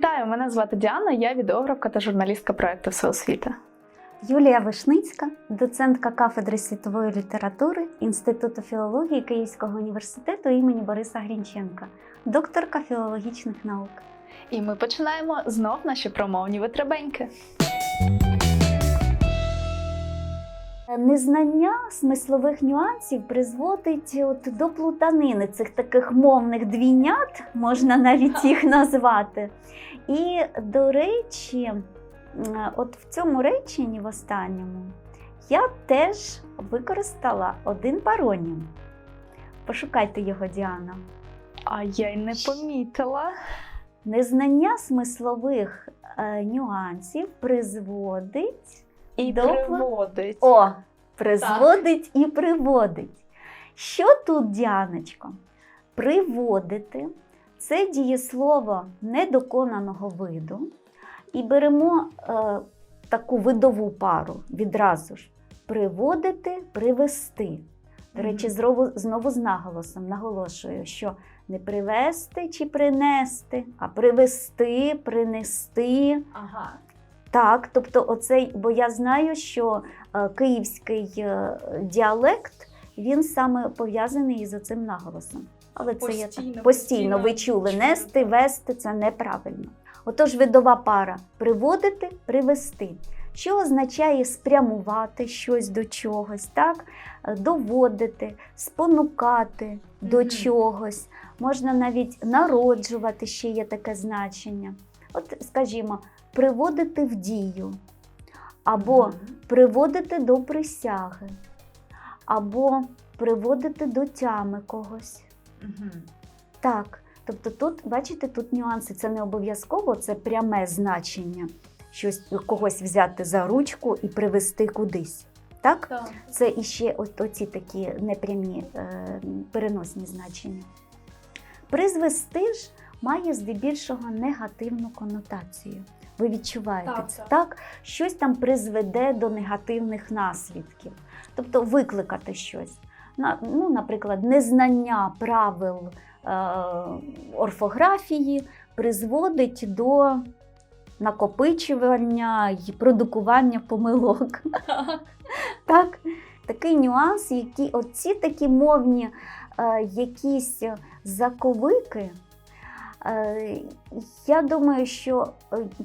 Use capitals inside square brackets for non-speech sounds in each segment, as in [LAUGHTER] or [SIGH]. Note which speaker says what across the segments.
Speaker 1: Вітаю! Мене звати Діана, я відеографка та журналістка проекту Всеосвіта.
Speaker 2: Юлія Вишницька, доцентка кафедри світової літератури Інституту філології Київського університету імені Бориса Грінченка, докторка філологічних наук.
Speaker 1: І ми починаємо знов наші промовні витребеньки.
Speaker 2: Незнання смислових нюансів призводить от до плутанини цих таких мовних двійнят, можна навіть їх назвати. І, до речі, от в цьому реченні, в останньому, я теж використала один паронім. Пошукайте його, Діана.
Speaker 1: А я й не помітила.
Speaker 2: Незнання смислових е, нюансів призводить
Speaker 1: І
Speaker 2: До-
Speaker 1: приводить.
Speaker 2: О, призводить і приводить. Що тут, Діаночко? Приводити це дієслово недоконаного виду. І беремо е, таку видову пару відразу ж. Приводити, привести. До речі, знову, знову з наголосом наголошую, що не привести чи принести, а привести, принести.
Speaker 1: Ага.
Speaker 2: Так, тобто, оцей, бо я знаю, що е, київський е, діалект він саме пов'язаний із оцим наголосом. Але це
Speaker 1: Постійно,
Speaker 2: так постійно ви чули, нести, вести це неправильно. Отож, видова пара приводити, привести. Що означає спрямувати щось до чогось, так? Доводити, спонукати до
Speaker 1: Мгм.
Speaker 2: чогось, можна навіть народжувати ще є таке значення. От, скажімо, приводити в дію, або
Speaker 1: Мгм.
Speaker 2: приводити до присяги, або приводити до тями когось. Так, тобто тут, бачите, тут нюанси. Це не обов'язково, це пряме значення. Щось когось взяти за ручку і привести кудись. Так?
Speaker 1: Так.
Speaker 2: Це іще от оці такі непрямі е, переносні значення. Призвести ж має здебільшого негативну конотацію. Ви відчуваєте
Speaker 1: Так,
Speaker 2: це,
Speaker 1: так.
Speaker 2: так? Щось там призведе до негативних наслідків. Тобто викликати щось. Ну, наприклад, незнання правил е, орфографії призводить до накопичування і продукування помилок. [LAUGHS] Так, такий нюанс, які оці такі мовні е, якісь заковики. Е, я думаю, що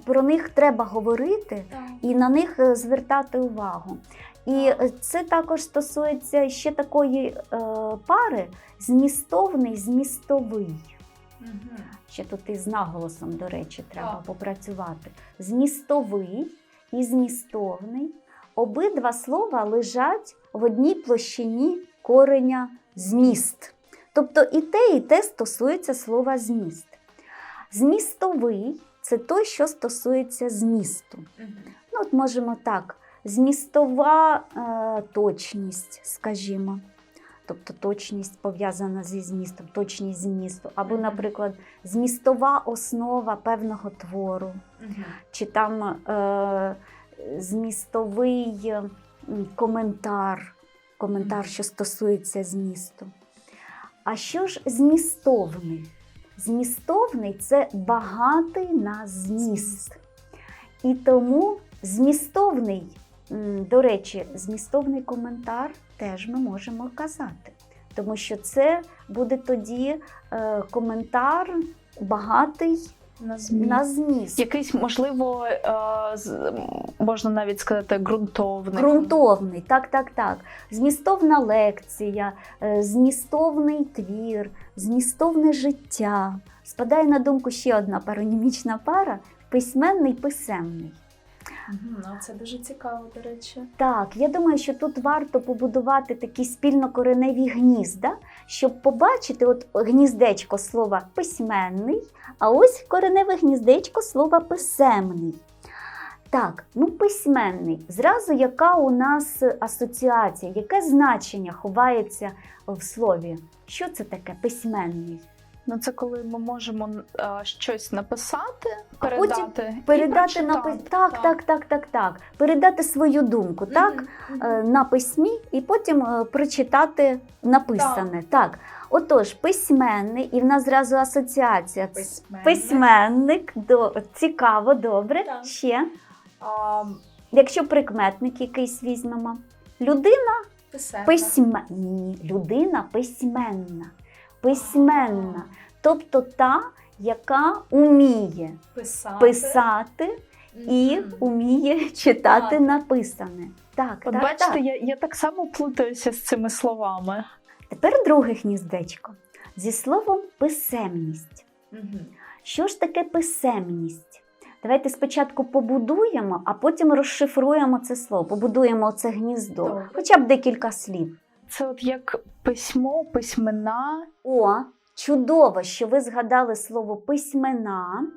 Speaker 2: про них треба говорити і на них звертати увагу. І це також стосується ще такої е, пари змістовний, змістовий.
Speaker 1: Мгм.
Speaker 2: Ще тут із наголосом, до речі, треба
Speaker 1: Так.
Speaker 2: попрацювати. Змістовий і змістовний. Обидва слова лежать в одній площині кореня зміст. Тобто і те, і те стосується слова зміст. Змістовий це той, що стосується змісту.
Speaker 1: Мгм.
Speaker 2: Ну, от можемо так, змістова е, точність, скажімо. Тобто точність пов'язана зі змістом, точність змісту. Або, наприклад, змістова основа певного твору, чи там е, змістовий коментар, коментар, що стосується змісту. А що ж змістовний? Змістовний це багатий на зміст. І тому змістовний, до речі, змістовний коментар теж ми можемо казати. Тому що це буде тоді е, коментар багатий
Speaker 1: На зміст.
Speaker 2: на зміст.
Speaker 1: Якийсь, можливо, е, можна навіть сказати, ґрунтовний.
Speaker 2: Ґрунтовний, так, так, так. Змістовна лекція, е, змістовний твір, змістовне життя. Спадає на думку ще одна паронімічна пара письменний писемний.
Speaker 1: Ну, Це дуже цікаво, до речі.
Speaker 2: Так, я думаю, що тут варто побудувати такі спільнокореневі гнізда, щоб побачити от гніздечко слова письменний, а ось кореневе гніздечко слова писемний. Так, ну письменний. Зразу яка у нас асоціація, яке значення ховається в слові? Що це таке письменний?
Speaker 1: Ну, це коли ми можемо е, щось написати,
Speaker 2: А
Speaker 1: передати.
Speaker 2: потім Передати на
Speaker 1: прочитати.
Speaker 2: пи- так, так, так, так, так. Передати свою думку, так?
Speaker 1: мгм.
Speaker 2: е, на письмі і потім е, прочитати написане. Так. Отож, письменний, і в нас зразу асоціація.
Speaker 3: Письменник.
Speaker 2: Письменник, до, цікаво, добре.
Speaker 3: Так.
Speaker 2: Ще.
Speaker 3: А,
Speaker 2: Якщо прикметник якийсь візьмемо. Людина письменна. Ні, людина письменна. Письменна. Тобто та, яка уміє
Speaker 3: Писати.
Speaker 2: писати і уміє читати
Speaker 3: Так.
Speaker 2: написане. Так,
Speaker 1: От
Speaker 2: так,
Speaker 1: бачите,
Speaker 2: так.
Speaker 1: Я, я так само плутаюся з цими словами.
Speaker 2: Тепер друге гніздечко. Зі словом писемність.
Speaker 3: Мгм.
Speaker 2: Що ж таке писемність? Давайте спочатку побудуємо, а потім розшифруємо це слово, побудуємо це гніздо,
Speaker 3: Добре.
Speaker 2: хоча б декілька слів.
Speaker 1: Це от як письмо, письмена.
Speaker 2: О, чудово, що ви згадали слово письмена,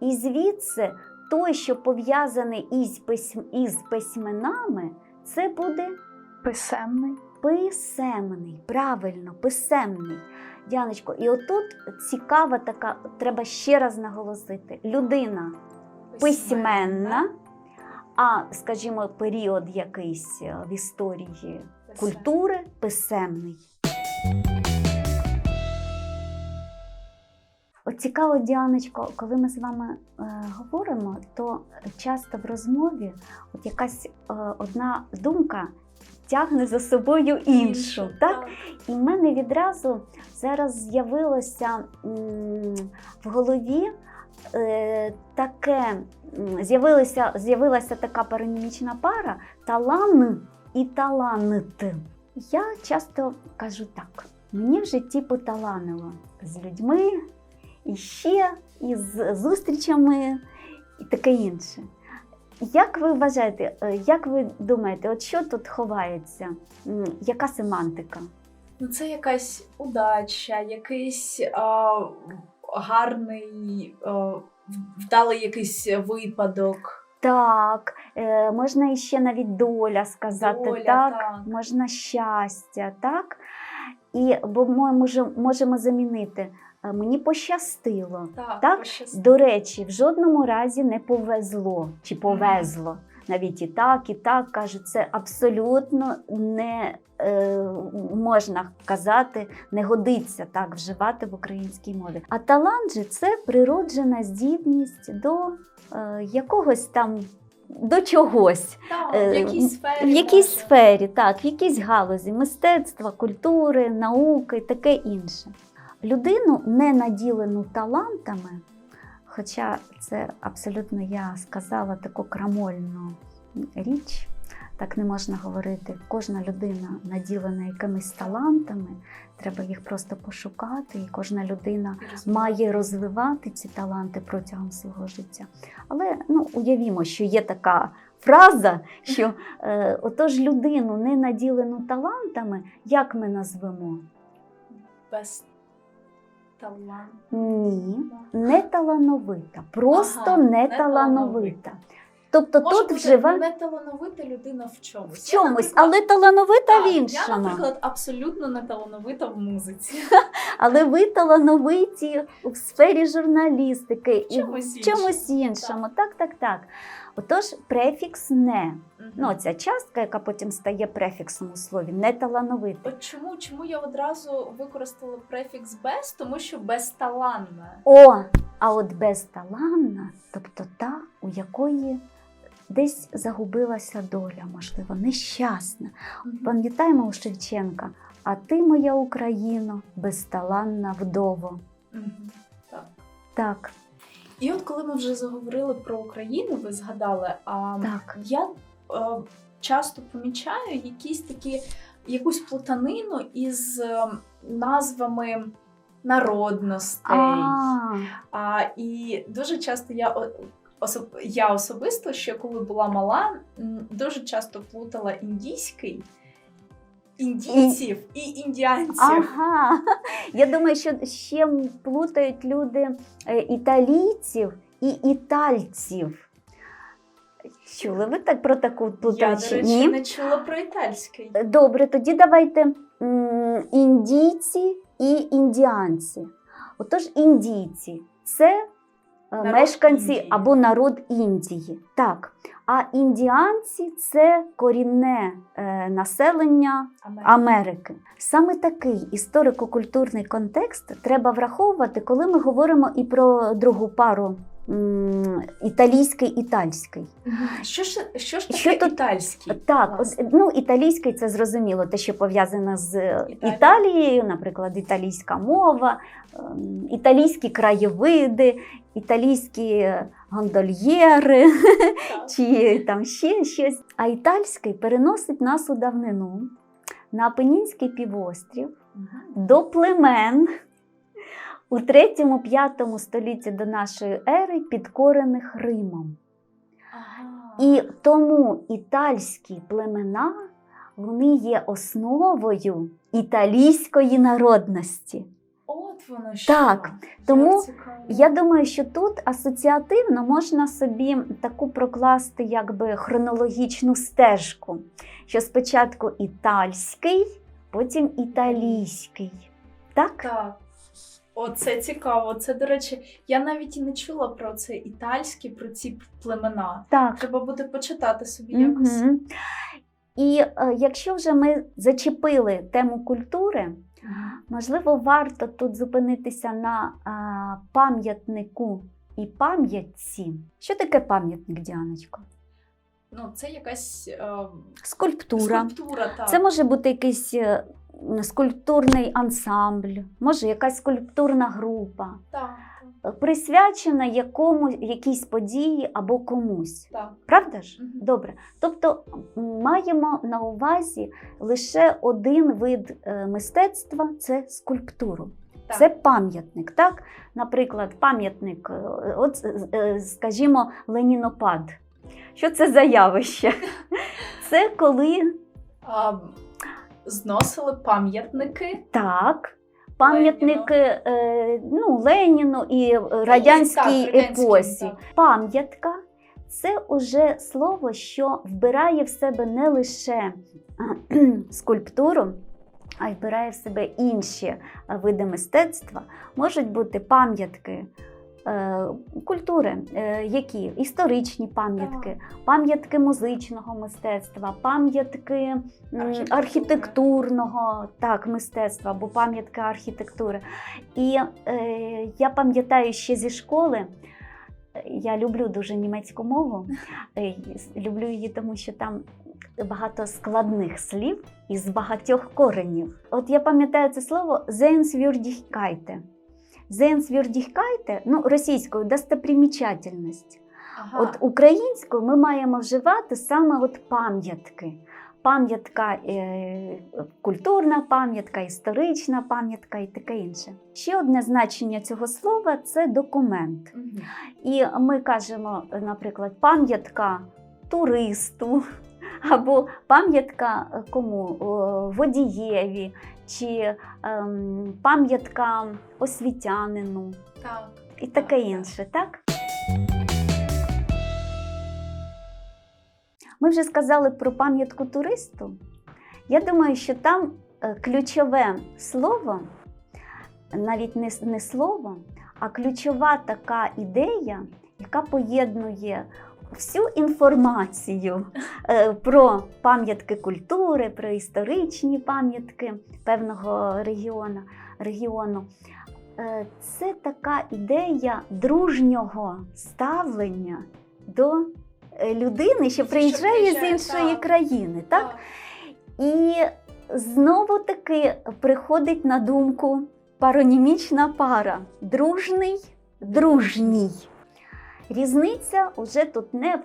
Speaker 2: і звідси той, що пов'язаний із, письм... із письменами, це буде
Speaker 1: Писемний.
Speaker 2: писемний. Правильно, писемний. Дяночко, і отут цікава така, треба ще раз наголосити: людина письменна, а, скажімо, період якийсь е, в історії. Культури писемний. От цікаво, Діаночко, коли ми з вами е, говоримо, то часто в розмові от якась е, одна думка тягне за собою іншу. Так? І в мене відразу зараз з'явилося в голові е, таке, з'явилася така паронімічна пара талан і талант. Я часто кажу так: мені в житті поталанило з людьми, і ще із зустрічами, і таке інше. Як ви вважаєте, е, як ви думаєте, от що тут ховається? Яка семантика?
Speaker 3: Ну, це якась удача, якийсь а, гарний, а, вдалий якийсь випадок.
Speaker 2: Так, е, можна іще навіть доля сказати,
Speaker 3: Доля,
Speaker 2: так?
Speaker 3: так.
Speaker 2: можна щастя, так? І бо ми може- можемо замінити. е, Мені пощастило.
Speaker 3: Так,
Speaker 2: Так?
Speaker 3: пощастило.
Speaker 2: До речі, в жодному разі не повезло чи повезло. Навіть і так, і так кажуть, це абсолютно не е, можна казати, не годиться так вживати в українській мові. А талант же це природжена здібність до якогось там. До чогось
Speaker 3: Так,
Speaker 2: е,
Speaker 3: в якійсь сфері.
Speaker 2: в якійсь
Speaker 3: може.
Speaker 2: сфері, так, в якійсь галузі мистецтва, культури, науки, таке інше. Людину, не наділену талантами, хоча це абсолютно я сказала таку крамольну річ, так не можна говорити. Кожна людина наділена якимись талантами, треба їх просто пошукати, і кожна людина має розвивати ці таланти протягом свого життя. Але ну, уявімо, що є така фраза, що е, отож людину, не наділену талантами, як ми назвемо?
Speaker 3: без таланту.
Speaker 2: Ні, не талановита, просто
Speaker 3: Ага,
Speaker 2: не талановита. Тобто
Speaker 3: Може
Speaker 2: тут
Speaker 3: бути
Speaker 2: вжива
Speaker 3: не талановита людина в чомусь.
Speaker 2: в чомусь,
Speaker 3: наприклад,
Speaker 2: але талановита
Speaker 3: так,
Speaker 2: в
Speaker 3: Я, наприклад, абсолютно не талановита в музиці. [LAUGHS]
Speaker 2: Але ви талановиті у сфері журналістики і в
Speaker 3: Чомусь
Speaker 2: чомусь іншому. Так, так, так. Отож, префікс не.
Speaker 3: Мгм.
Speaker 2: Ну, ця частка, яка потім стає префіксом у слові, не талановитий.
Speaker 3: От чому, чому я одразу використала префікс без? Тому що безталанна.
Speaker 2: О, а от безталанна, тобто та, у якої десь загубилася доля, можливо, нещасна. Пам'ятаємо у Шевченка, а ти, моя Україно, безталанна вдово.
Speaker 3: Так.
Speaker 2: Так,
Speaker 3: І от коли ми вже заговорили про Україну, ви згадали, а
Speaker 2: так.
Speaker 3: я е, часто помічаю якісь такі якусь плутанину із е, назвами народностей.
Speaker 2: А,
Speaker 3: А, і дуже часто я особ, я особисто, ще коли була мала, дуже часто плутала індійський, індійців і індіанців.
Speaker 2: ага. Я думаю, що ще плутають люди е, італійців і італьців. Чули ви так про таку
Speaker 3: Я, до речі,
Speaker 2: Ні?
Speaker 3: не чула про італьський.
Speaker 2: Добре, тоді давайте індійці і індіанці. Отож, індійці це
Speaker 3: Народ
Speaker 2: мешканці
Speaker 3: Індії.
Speaker 2: або народ Індії. Так. А індіанці це корінне е, населення
Speaker 3: Америки.
Speaker 2: Америки. Саме такий історико-культурний контекст треба враховувати, коли ми говоримо і про другу пару м, італійський-італьський.
Speaker 3: Що ж, що ж таке
Speaker 2: Що тут-
Speaker 3: італьський?
Speaker 2: Так,
Speaker 3: Власне.
Speaker 2: ну італійський це зрозуміло, те, що пов'язане з
Speaker 3: Італія.
Speaker 2: Італією, наприклад, італійська мова, ем, італійські краєвиди, італійські гондольєри чи там ще щось. А італьський переносить нас у давнину на Апенінський півострів до племен у 3-5 столітті до нашої ери, підкорених Римом.
Speaker 3: Ага.
Speaker 2: І тому італьські племена вони є основою італійської народності.
Speaker 3: От воно що.
Speaker 2: Так, тому. Я думаю, що тут асоціативно можна собі таку прокласти якби хронологічну стежку, що спочатку італьський, потім італійський. Так?
Speaker 3: Так. Оце цікаво. Це, до речі, я навіть і не чула про це італьські, про ці племена.
Speaker 2: Так.
Speaker 3: Треба буде почитати собі якось.
Speaker 2: І е, якщо вже ми зачепили тему культури, можливо, варто тут зупинитися на а, пам'ятнику і пам'ятці. Що таке пам'ятник, Діаночко?
Speaker 3: Ну, це якась е,
Speaker 2: Скульптура.
Speaker 3: скульптура, так.
Speaker 2: Це може бути якийсь е, скульптурний ансамбль, може якась скульптурна група,
Speaker 3: Так,
Speaker 2: присвячена якому, якійсь події або комусь.
Speaker 3: так.
Speaker 2: Правда ж?
Speaker 3: Мгм.
Speaker 2: Добре. Тобто маємо на увазі лише один вид е, мистецтва це скульптуру.
Speaker 3: так.
Speaker 2: Це пам'ятник. Так? Наприклад, пам'ятник, е, от, е, скажімо, Ленінопад. Що це за явище? [LAUGHS] Це коли
Speaker 3: А, зносили пам'ятники.
Speaker 2: Так. Пам'ятники е, ну, Леніну і е, радянській
Speaker 3: так,
Speaker 2: епосі.
Speaker 3: так.
Speaker 2: Пам'ятка це уже слово, що вбирає в себе не лише [CLEARS THROAT] скульптуру, а й вбирає в себе інші види мистецтва. Можуть бути пам'ятки. Е, Культури, е, які історичні пам'ятки, пам'ятки музичного мистецтва, пам'ятки архітектурного так, мистецтва або пам'ятки архітектури. І е, я пам'ятаю ще зі школи. Я люблю дуже німецьку мову. [LAUGHS] Люблю її, тому що там багато складних слів із багатьох коренів. От я пам'ятаю це слово «Sehenswürdigkeiten». «Sehenswürdigkeiten», ну, російською достопримічательність.
Speaker 3: Ага.
Speaker 2: От українською ми маємо вживати саме от пам'ятки. Пам'ятка е, культурна пам'ятка, історична пам'ятка і таке інше. Ще одне значення цього слова це документ.
Speaker 3: Мгм.
Speaker 2: І ми кажемо, наприклад, пам'ятка туристу [LAUGHS] або пам'ятка е, кому водієві, чи ем, пам'ятка освітянину
Speaker 3: Так.
Speaker 2: і таке
Speaker 3: Так,
Speaker 2: інше, так? Ми вже сказали про пам'ятку туристу. Я думаю, що там е, ключове слово, навіть не, не слово, а ключова така ідея, яка поєднує всю інформацію е, про пам'ятки культури, про історичні пам'ятки певного регіону. регіону. Це така ідея дружнього ставлення до е, людини, що
Speaker 3: Що
Speaker 2: приїжджає з іншої
Speaker 3: так.
Speaker 2: країни. Так? І знову таки приходить на думку паронімічна пара дружний, дружній. Різниця уже тут не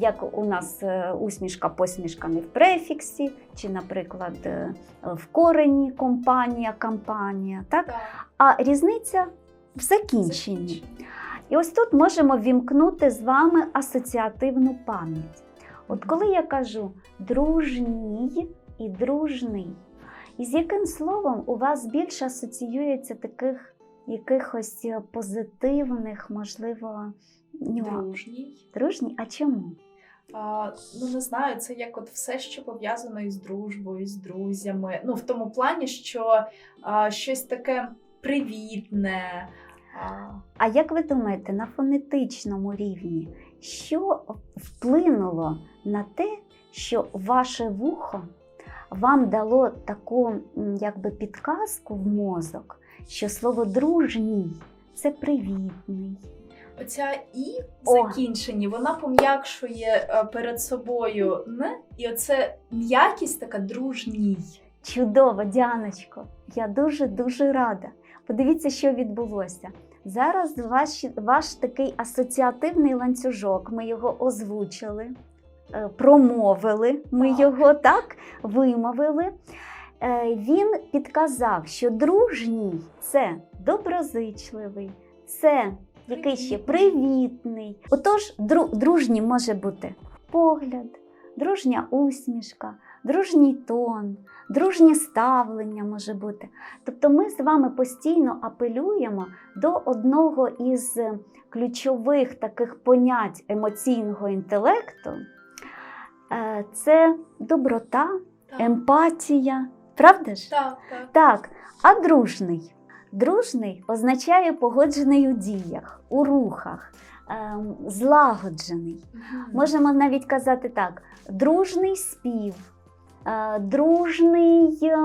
Speaker 2: як у нас е, усмішка, посмішка не в префіксі, чи, наприклад, е, в корені компанія, кампанія. Так?
Speaker 3: Так.
Speaker 2: А різниця в закінченні. І ось тут можемо вімкнути з вами асоціативну пам'ять. От коли я кажу дружній і дружний, із яким словом у вас більше асоціюється таких якихось е, позитивних, можливо, нюансів?
Speaker 3: Дружній.
Speaker 2: Дружній? А чому?
Speaker 3: А, ну не знаю, це як от все, що пов'язано із дружбою, з друзями. Ну, в тому плані, що а, щось таке привітне,
Speaker 2: А як ви думаєте, на фонетичному рівні, що вплинуло на те, що ваше вухо вам дало таку якби підказку в мозок, що слово дружній це привітний.
Speaker 3: Оця і в
Speaker 2: О.
Speaker 3: вона пом'якшує е, перед собою н, і оце м'якість така дружній.
Speaker 2: Чудово, Діаночко. Я дуже дуже рада. Подивіться, що відбулося. Зараз ваш, ваш такий асоціативний ланцюжок. Ми його озвучили, е, промовили. Ми
Speaker 3: Так.
Speaker 2: його так вимовили. Е, Він підказав, що дружній це доброзичливий, це який ще привітний. Отож, дру- дружній може бути погляд, дружня усмішка, дружній тон, дружнє ставлення може бути. Тобто ми з вами постійно апелюємо до одного із ключових таких понять емоційного інтелекту. Е, Це доброта, емпатія. Правда ж?
Speaker 3: так, так.
Speaker 2: Так, а дружний. Дружний означає погоджений у діях, у рухах, ем, злагоджений.
Speaker 3: Угу.
Speaker 2: Можемо навіть казати так: дружний спів, е, дружний е,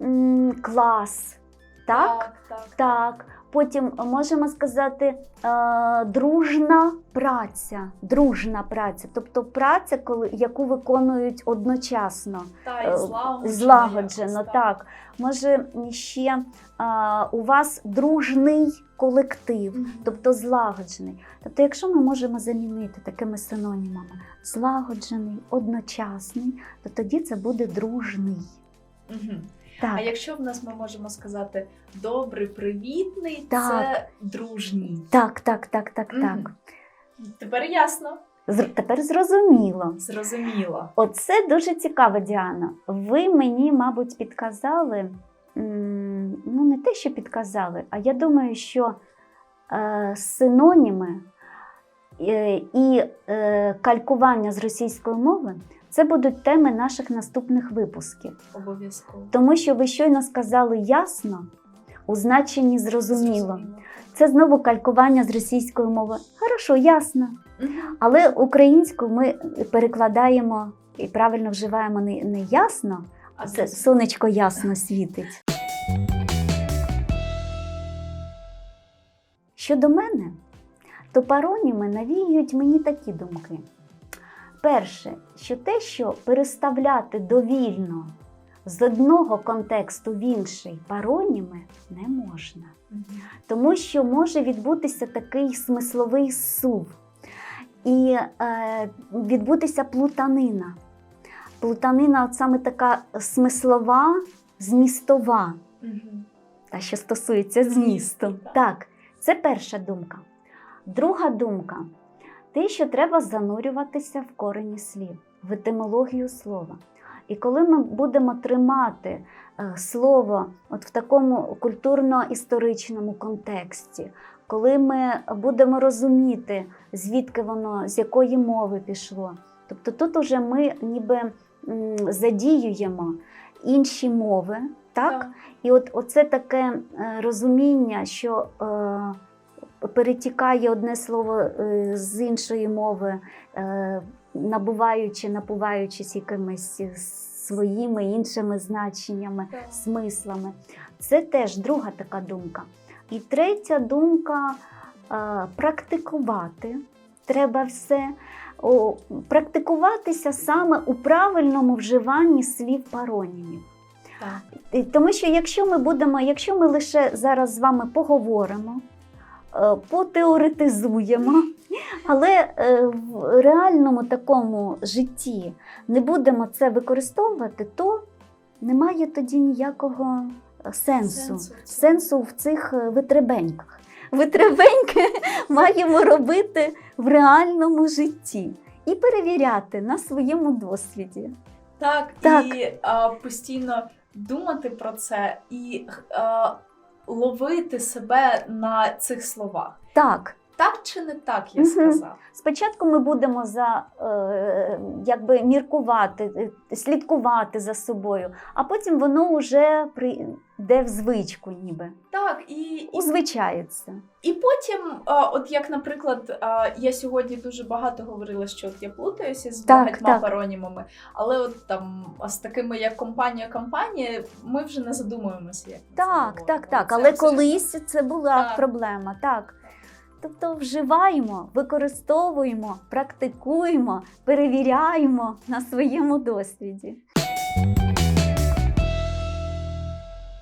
Speaker 2: м, клас. Так?
Speaker 3: так, так.
Speaker 2: Так. Потім можемо сказати е, дружна праця. Дружна праця, тобто праця, коли, яку виконують одночасно.
Speaker 3: Та,
Speaker 2: Е,
Speaker 3: і злагоджено.
Speaker 2: Злагоджено,
Speaker 3: якось,
Speaker 2: так. Може, ще е, у вас дружний колектив,
Speaker 3: Мгм.
Speaker 2: тобто злагоджений. Тобто, якщо ми можемо замінити такими синонімами злагоджений, одночасний, то тоді це буде дружний.
Speaker 3: Мгм.
Speaker 2: Так,
Speaker 3: А якщо в нас ми можемо сказати добрий, привітний,
Speaker 2: Так.
Speaker 3: це дружній.
Speaker 2: так, так, так, так,
Speaker 3: Мгм.
Speaker 2: так.
Speaker 3: Тепер ясно,
Speaker 2: Зр- Тепер зрозуміло.
Speaker 3: зрозуміло.
Speaker 2: Оце дуже цікаво, Діана. Ви мені, мабуть, підказали, ну не те, що підказали, а я думаю, що е, синоніми е, і е, калькування з російської мови це будуть теми наших наступних випусків.
Speaker 3: Обов'язково.
Speaker 2: Тому що ви щойно сказали ясно, у значенні зрозуміло. Це знову калькування з російської мови. Хорошо, ясно. Але українську ми перекладаємо і правильно вживаємо не, не ясно,
Speaker 3: А
Speaker 2: це сонечко ясно світить. Щодо мене, то пароніми навіюють мені такі думки. Перше, що те, що переставляти довільно з одного контексту в інший пароніми не можна тому що може відбутися такий смисловий сув і е, відбутися плутанина. Плутанина от саме така смислова, змістова, та що стосується змісту.
Speaker 3: так.
Speaker 2: Так, це перша думка. Друга думка те, що треба занурюватися в корені слів, в етимологію слова. І коли ми будемо тримати е, слово от в такому культурно-історичному контексті, коли ми будемо розуміти, звідки воно, з якої мови пішло, тобто тут уже ми ніби задіюємо інші мови, так?
Speaker 3: Так.
Speaker 2: І от оце таке е, розуміння, що е, перетікає одне слово е, з іншої мови, е, набуваючи, напуваючись якимись своїми іншими значеннями, смислами. Це теж друга така думка. І третя думка е, практикувати. Треба все о, практикуватися саме у правильному вживанні слів паронімів.
Speaker 3: Так.
Speaker 2: Тому що якщо ми будемо, якщо ми лише зараз з вами поговоримо, потеоретизуємо, але е, в реальному такому житті не будемо це використовувати, то немає тоді ніякого е, сенсу.
Speaker 3: Сенсу в
Speaker 2: цих е, витребеньках. Витребеньки [LAUGHS] маємо робити в реальному житті і перевіряти на своєму досвіді.
Speaker 3: Так,
Speaker 2: Так.
Speaker 3: і а, постійно думати про це і а, ловити себе на цих словах.
Speaker 2: Так,
Speaker 3: Так чи не так, я сказав?
Speaker 2: Спочатку ми будемо за е, якби міркувати, е, слідкувати за собою, а потім воно вже при де в звичку ніби.
Speaker 3: Так, і,
Speaker 2: Узвичаються.
Speaker 3: І потім, а, от як, наприклад, а, я сьогодні дуже багато говорила, що от я плутаюся з
Speaker 2: Так,
Speaker 3: багатьма
Speaker 2: так.
Speaker 3: паронімами, але от там з такими як компанія компанія, ми вже не задумуємося. Як
Speaker 2: Так, так, так. Але колись це була
Speaker 3: Так.
Speaker 2: проблема. Так. Тобто вживаємо, використовуємо, практикуємо, перевіряємо на своєму досвіді.